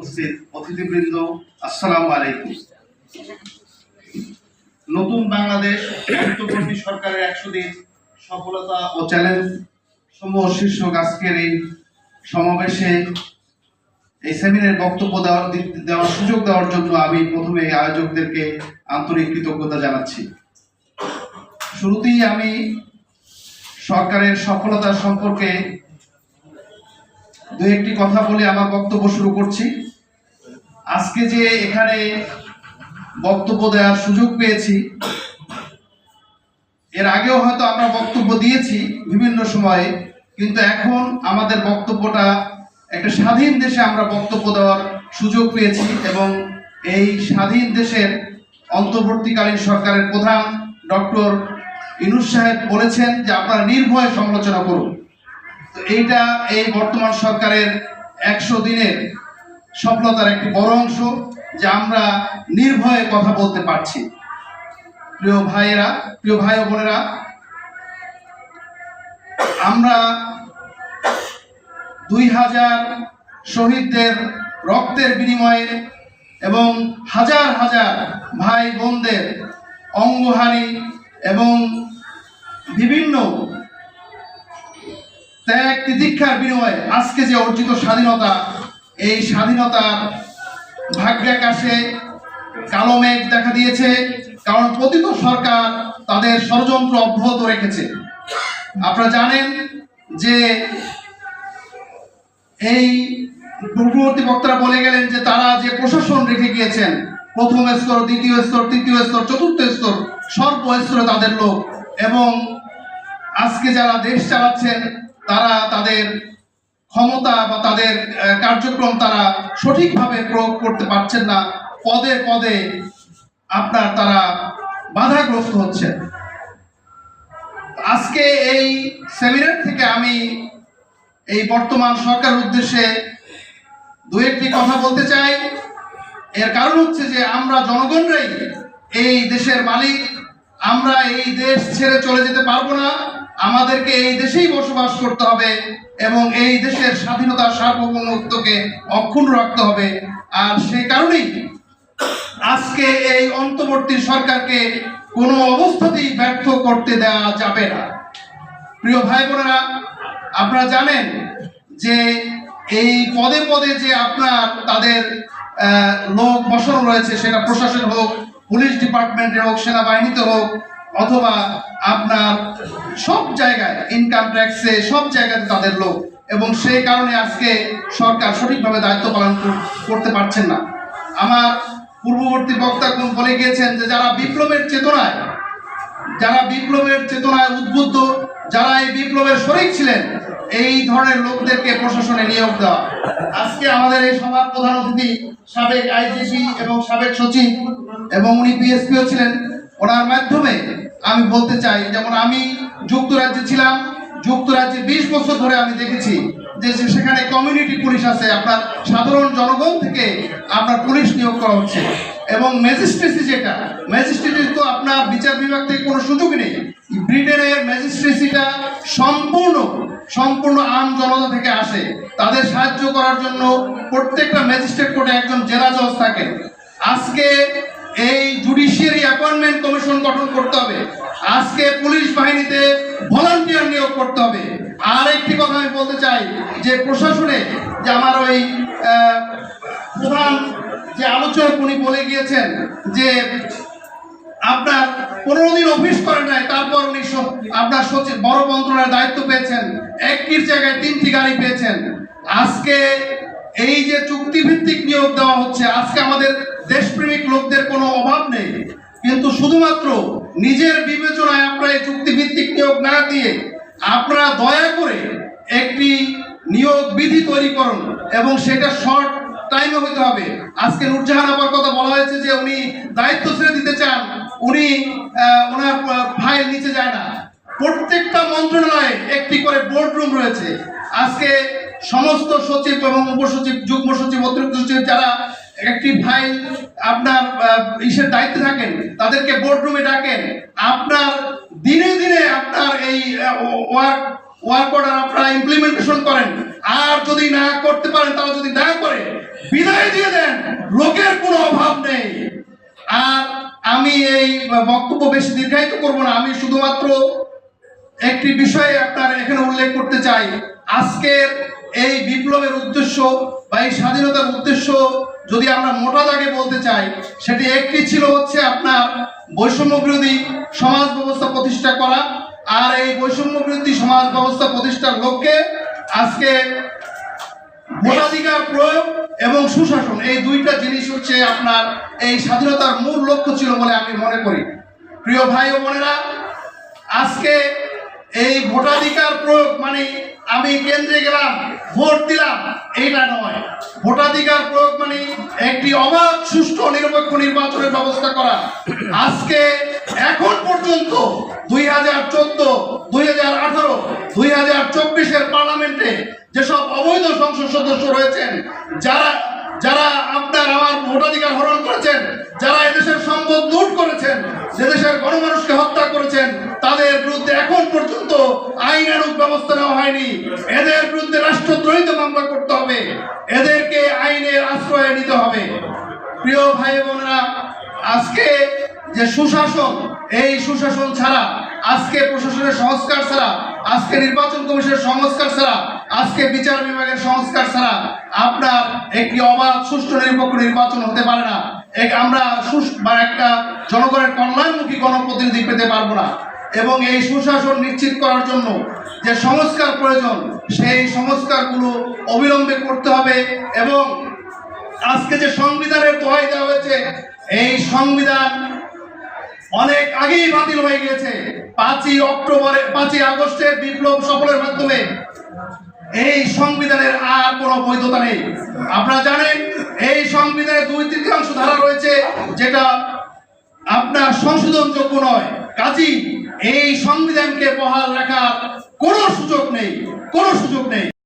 উপস্থিত অতিথিবৃন্দ, আসসালামু আলাইকুম। নতুন বাংলাদেশ অন্তর্বর্তী সরকারের একশো দিন সফলতা ও চ্যালেঞ্জ সমূহ শীর্ষক আজকের এই সমাবেশে এই সেমিনারে বক্তব্য দেওয়ার দেওয়ার সুযোগ দেওয়ার জন্য আমি প্রথমে আয়োজকদেরকে আন্তরিক কৃতজ্ঞতা জানাচ্ছি। শুরুতেই আমি সরকারের সফলতা সম্পর্কে দু একটি কথা বলে আমার বক্তব্য শুরু করছি। আজকে যে এখানে বক্তব্য দেওয়ার সুযোগ পেয়েছি, এর আগেও হয়তো আমরা বক্তব্য দিয়েছি বিভিন্ন সময়ে, কিন্তু এখন আমাদের বক্তব্যটা একটা স্বাধীন দেশে আমরা বক্তব্য দেওয়ার সুযোগ পেয়েছি এবং এই স্বাধীন দেশের অন্তর্বর্তীকালীন সরকারের প্রধান ডক্টর ইনুস সাহেব বলেছেন যে আপনারা নির্ভয়ে সমালোচনা করুন। তো এইটা এই বর্তমান সরকারের একশো দিনের সফলতার একটি বড় অংশ যে আমরা নির্ভয়ে কথা বলতে পারছি। প্রিয় ভাইয়েরা, প্রিয় ভাই বোনেরা, আমরা দুই হাজার শহীদদের রক্তের বিনিময়ে এবং হাজার হাজার ভাই বোনদের অঙ্গহানি এবং বিভিন্ন ত্যাগ তিতিক্ষার বিনিময়ে আজকে যে অর্জিত স্বাধীনতা এই স্বাধীনতার ভাগ্যাকাশে কালো মেঘ দেখা দিয়েছে, কারণ পতিত সরকার তাদের ষড়যন্ত্র অব্যাহত রেখেছে। আপনারা জানেন যে এই পূর্ববর্তী বক্তারা বলে গেলেন যে তারা যে প্রশাসন রেখে গিয়েছেন, প্রথম স্তর, দ্বিতীয় স্তর, তৃতীয় স্তর, চতুর্থ স্তর, সর্ব স্তরে তাদের লোক এবং আজকে যারা দেশ চালাচ্ছেন, তারা তাদের ক্ষমতা বা তাদের কার্যক্রম তারা সঠিকভাবে প্রয়োগ করতে পারছেন না। পদে পদে আপনার তারা বাধাগ্রস্ত হচ্ছেন। আজকে এই সেমিনার থেকে আমি এই বর্তমান সরকার উদ্দেশ্যে দু একটি কথা বলতে চাই। এর কারণ হচ্ছে যে আমরা জনগণরাই এই দেশের মালিক। আমরা এই দেশ ছেড়ে চলে যেতে পারব না। আমাদেরকে এই দেশেই বসবাস করতে হবে। এবং এই দেশের স্বাধীনতা সার্বভৌমত্বকে অক্ষুণ্ণ রাখতে হবে। আর সেই কারণেই আজকে এই অন্তর্বর্তী সরকারকে কোনো অবস্থাতেই ব্যর্থ করতে দেওয়া যাবে না। প্রিয় ভাই বোনেরা, আপনারা জানেন যে এই পদে পদে যে আপনার তাদের লোক বসানো রয়েছে, সেটা প্রশাসন হোক, পুলিশ ডিপার্টমেন্টে হোক, সেনাবাহিনীতে হোক অথবা আপনার সব জায়গায় ইনকাম ট্যাক্সে সব জায়গাতে তাদের লোক। এবং সেই কারণে আজকে সরকার সঠিকভাবে দায়িত্ব পালন করতে পারছেন না। আমার পূর্ববর্তী বক্তা বলে গিয়েছেন যে, যারা বিপ্লবের চেতনায়, যারা বিপ্লবের চেতনায় উদ্বুদ্ধ, যারা এই বিপ্লবের শরিক ছিলেন, এই ধরনের লোকদেরকে প্রশাসনে নিয়োগ দেওয়া। আজকে আমাদের এই সভার প্রধান অতিথি সাবেক আইজিপি এবং সাবেক সচিব এবং উনি বিএসপিও ছিলেন। ওনার মাধ্যমে আমি বলতে চাই, যেমন আমি যুক্তরাজ্যে ছিলাম, যুক্তরাজ্যে বিশ বছর ধরে আমি দেখেছি যে সেখানে কমিউনিটি পুলিশ আছে, আপনার সাধারণ জনগণ থেকে আপনার পুলিশ নিয়োগ করা হচ্ছে। এবং ম্যাজিস্ট্রেসি যেটা ম্যাজিস্ট্রেসি তো আপনার বিচার বিভাগ থেকে কোনো সুযোগ নেই। ব্রিটেনের ম্যাজিস্ট্রেসিটা সম্পূর্ণ সম্পূর্ণ আম জনতা থেকে আসে। তাদের সাহায্য করার জন্য প্রত্যেকটা ম্যাজিস্ট্রেট কোর্টে একজন জেলা জজ থাকেন আজকে এই জুডিশিয়ারি অ্যাপয়েন্টমেন্ট কমিশন গঠন করতে হবে আজকে পুলিশ বাহিনীতে ভলান্টিয়ার নিয়োগ করতে হবে। আর একটি কথা আমি বলতে চাই, যে প্রশাসনে যে আমার ওই প্রধান যে আলোচক উনি বলে গিয়েছেন যে আপনার পনেরো দিন অফিস করেন নাই, তারপর উনি আপনার সচিব, বড় মন্ত্রণালয়ের দায়িত্ব পেয়েছেন, একটির জায়গায় তিনটি গাড়ি পেয়েছেন। আজকে এই যে চুক্তিভিত্তিক নিয়োগ দেওয়া হচ্ছে, আজকে আমাদের দেশপ্রেমিক লোকদের কোনো অভাব নেই। কিন্তু শুধুমাত্র নিজের বিবেচনায় আপনারা এই চুক্তিভিত্তিক নিয়োগ না দিয়ে আপনারা দয়া করে একটি নিয়োগ বিধি তৈরি করুন এবং সেটা শর্ট টাইমে হতে হবে। আজকে নুরজাহান আবার কথা বলা হয়েছে যে উনি দায়িত্ব ছেড়ে দিতে চান, উনি ওনার ফাইল নিচে যায় না। প্রত্যেকটা মন্ত্রণালয়ে একটি করে বোর্ড রুম রয়েছে। আজকে সমস্ত সচিব এবং উপসচিব, যুগ্ম সচিব, অতিরিক্ত সচিব যারা একটি ফাইল আপনার ইসের দায়িত্বে থাকেন, তাদেরকে বোর্ড রুমে ডাকেন। আপনার, দিনে দিনে আপনার এই ওয়ার্ক ওয়ার্ক অর্ডার আপনারা ইমপ্লিমেন্টেশন করেন। আর যদি না করতে পারেন, তারা যদি না করে, বিদায় দিয়ে দেন, লোকের কোনো অভাব নেই। আর আমি এই বক্তব্য বেশি দীর্ঘায়িত করব না, আমি শুধুমাত্র একটি বিষয়ে আপনার এখানে উল্লেখ করতে চাই। আজকের এই বিপ্লবের উদ্দেশ্য বা এই স্বাধীনতার উদ্দেশ্য যদি আমরা মোটা দাগে বলতে চাই, সেটি একটি ছিল হচ্ছে আপনার বৈষম্য বিরোধী সমাজ ব্যবস্থা প্রতিষ্ঠা করা। আর এই বৈষম্য বিরোধী সমাজ ব্যবস্থা প্রতিষ্ঠার লক্ষ্যে আজকে ভোটাধিকার প্রয়োগ এবং সুশাসন, এই দুইটা জিনিস হচ্ছে আপনার এই স্বাধীনতার মূল লক্ষ্য ছিল বলে আমি মনে করি। প্রিয় ভাই ও বোনেরা, আজকে এই ভোটাধিকার প্রয়োগ মানে আমি কেন্দ্রে গেলাম, ভোট দিলাম এইটা নয়। ভোটাধিকার প্রয়োগ মানে একটি অবাধ, সুষ্ঠু, নিরপেক্ষ নির্বাচনের ব্যবস্থা করা। আজকে, এখন পর্যন্ত, দুই হাজার চোদ্দ, দুই হাজার আঠারো, দুই হাজার চব্বিশের পার্লামেন্টে যেসব অবৈধ সংসদ সদস্য রয়েছেন, যারা যারা আপনার আমার ভোটাধিকার হরণ করেছেন, যারা এদেশের সম্পদ লুট করেছেন এদেশের গণমানুষকে হত্যা করেছেন, তাদের বিরুদ্ধে এখন পর্যন্ত আইনানুগ ব্যবস্থা নেওয়া হয়নি। এদের বিরুদ্ধে রাষ্ট্রদ্রোহিত মামলা করতে হবে। এদেরকে আইনের আশ্রয় নিতে হবে। প্রিয় ভাই বোনেরা, আজকে যে সুশাসন, এই সুশাসন ছাড়া, আজকে প্রশাসনের সংস্কার ছাড়া, আজকে নির্বাচন কমিশনের সংস্কার ছাড়া আজকে বিচার বিভাগের সংস্কার ছাড়া আপনার একটি অবাধ, সুষ্ঠু, নিরপেক্ষ নির্বাচন হতে পারে না। আমরা বা একটা জনগণের কল্যাণমুখী গণপ্রতিনিধি পেতে পারব না। এবং এই সুশাসন নিশ্চিত করার জন্য যে সংস্কার প্রয়োজন, সেই সংস্কারগুলো অবিলম্বে করতে হবে এবং আজকে যে সংবিধানের দোহাই দেওয়া হয়েছে, এই সংবিধান অনেক আগেই বাতিল হয়ে গিয়েছে। পাঁচই অক্টোবরে, পাঁচই আগস্টের বিপ্লব সফলের মাধ্যমে এই সংবিধানের আর কোনো বৈধতা নেই। আপনারা জানেন, এই সংবিধানের দুই তৃতীয়াংশ ধারা রয়েছে, যেটা আপনার সংশোধনযোগ্য নয়। কাজী, এই সংবিধানকে বহাল রাখার কোনো সুযোগ নেই, কোনো সুযোগ নেই।